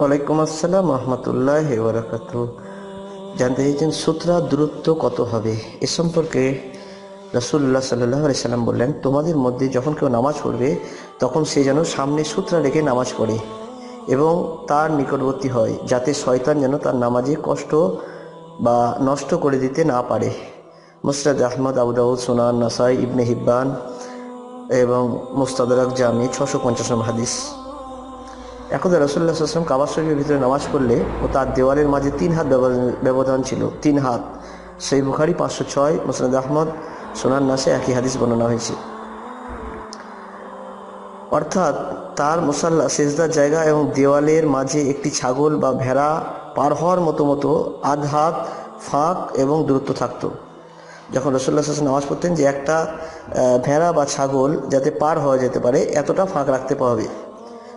ওয়ালাইকুম আসসালাম রহমতুল্লাহ বরাকাত জানতে চাইছেন সুতরা দূরত্ব কত হবে? এ সম্পর্কে রসুল্লাহ সাল্লাহ সাল্লাম বললেন, তোমাদের মধ্যে যখন কেউ নামাজ পড়বে, তখন সে যেন সামনে সূত্রা রেখে নামাজ পড়ে এবং তার নিকটবর্তী হয়, যাতে শয়তান যেন তার নামাজে কষ্ট বা নষ্ট করে দিতে না পারে। মুসরাদ আহমদ আবুদাউদ সোনান, নাসাই, ইবনে হিব্বান এবং মুস্তাদরাক জামি, ছশো পঞ্চাশ হাদিস। এখন রসুল্লাহ আসলাম কাবার শরীফের ভিতরে নামাজ পড়লে ও তার দেওয়ালের মাঝে তিন হাত ব্যবধান- ছিল। তিন হাত। সেই বুখারি পাঁচশো ছয় মুসরাদ আহমদ সোনার নাসে একই হাদিস বর্ণনা হয়েছে। অর্থাৎ তার মুসাল্লা সেজদার জায়গা এবং দেওয়ালের মাঝে একটি ছাগল বা ভেড়া পার হওয়ার মতো মতো আধ হাত ফাঁক এবং দূরত্ব থাকত। যখন রসুল্লাহ হাসান নামাজ পড়তেন যে একটা ভেড়া বা ছাগল যাতে পার হওয়া যেতে পারে, এতটা ফাঁক রাখতে পারবে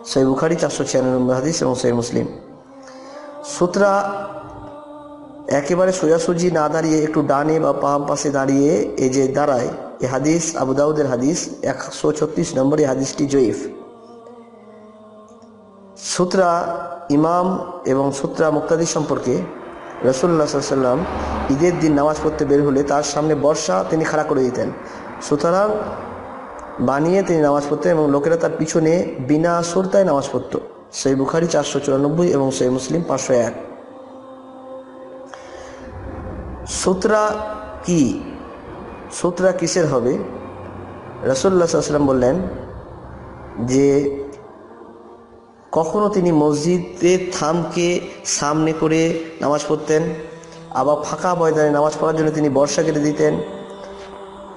সেই বুখারি চারশো ছিয়ানব্বই হাদিস এবং সেই মুসলিম সুতরা একেবারে সোজাসুজি না দাঁড়িয়ে, একটু ডানে বা বাম পাশে দাঁড়িয়ে এ যে দাঁড়ায়, এ হাদিস, আবু দাউদের হাদিস, একশো ছত্রিশ নম্বর হাদিসটি জয়ীফ। সুতরা ইমাম এবং সুতরা মুক্তাদি সম্পর্কে রসুল্লাহ সাল্লাম ঈদের দিন নামাজ পড়তে বের হলে তার সামনে বর্ষা তিনি খাড়া করে দিতেন। সুতরাং বানিয়ে তিনি নামাজ পড়তেন এবং লোকেরা তার পিছনে বিনা সুরতায় নামাজ পড়তো। সেই বুখারি চারশো চুরানব্বই এবং সেই মুসলিম পাঁচশো এক। সুতরা কি? সুতরা কিসের হবে? রসুল্লাহ সাল্লাম বললেন যে, কখনো তিনি মসজিদের থামকে সামনে করে নামাজ পড়তেন, আবার ফাঁকা ময়দানে নামাজ পড়ার জন্য তিনি বর্ষা কেটে দিতেন,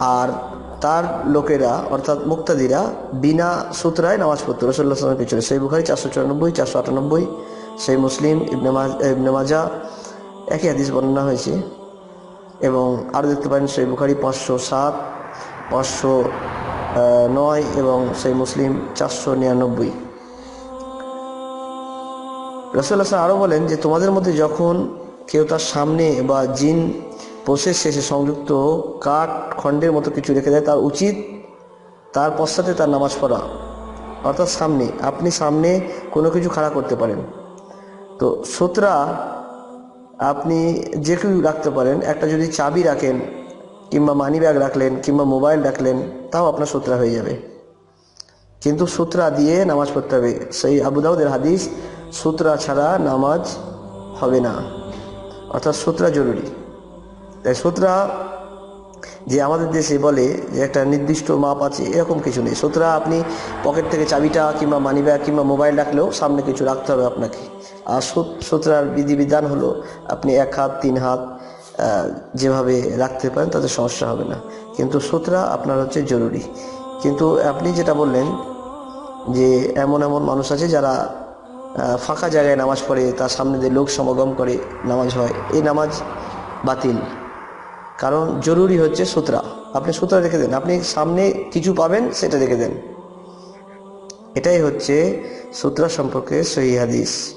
আর তার লোকেরা, অর্থাৎ মুক্তাদিরা, বিনা সূত্রায় নামাজ পড়তো। রসল্লাহ সালামের পিছনে। সেই বুখারি চারশো চুরানব্বই, চারশো আটানব্বই, সেই মুসলিম ইবনে মাজ- ইবনে মাজা, একই হাদিস বর্ণনা হয়েছে। এবং আরও দেখতে পারেন সেই বুখারি পাঁচশো সাত, পাঁচশো নয় এবং সেই মুসলিম চারশো নিরানব্বই। রসুল্লাহ আরও বলেন যে, তোমাদের মধ্যে যখন কেউ তার সামনে বা জিন প্রসেস শেষে সংযুক্ত কাঠ খণ্ডের মতো কিছু রেখে দেয়, তার উচিত তার পশ্চাতে তার নামাজ পড়া। অর্থাৎ সামনে, আপনি সামনে কোনো কিছু খাড়া করতে পারেন। তো সুতরা আপনি যে কেউ রাখতে পারেন, একটা যদি চাবি রাখেন, কিংবা মানি ব্যাগ রাখলেন, কিংবা মোবাইল রাখলেন, তাও আপনার সুতরা হয়ে যাবে। কিন্তু সূত্রা দিয়ে নামাজ পড়তে হবে। সেই আবু দাউদের হাদিস, সূত্রা ছাড়া নামাজ হবে না। অর্থাৎ সূত্রা জরুরি। তাই সূত্রা যে আমাদের দেশে বলে যে একটা নির্দিষ্ট মাপ আছে, এরকম কিছু নেই। সুতরাং, আপনি পকেট থেকে চাবিটা কিংবা মানি ব্যাগ কিংবা মোবাইল রাখলেও সামনে কিছু রাখতে হবে আপনাকে। আর সূত্রার বিধিবিধান হলো আপনি এক হাত, তিন হাত যেভাবে রাখতে পারেন তাতে সমস্যা হবে না। কিন্তু সূত্রা আপনার হচ্ছে জরুরি। কিন্তু আপনি যেটা বললেন যে এমন এমন মানুষ আছে যারা ফাঁকা জায়গায় নামাজ পড়ে, তার সামনে দিয়ে লোক সমাগম করে, নামাজ হয়, এই নামাজ বাতিল। কারণ জরুরি হচ্ছে সুতরা। আপনি সুতরা দেখে দেন। আপনি সামনে কিছু পাবেন, সেটা দেখে দেন। এটাই হচ্ছে সুতরা সম্পর্কে সহি হাদিস।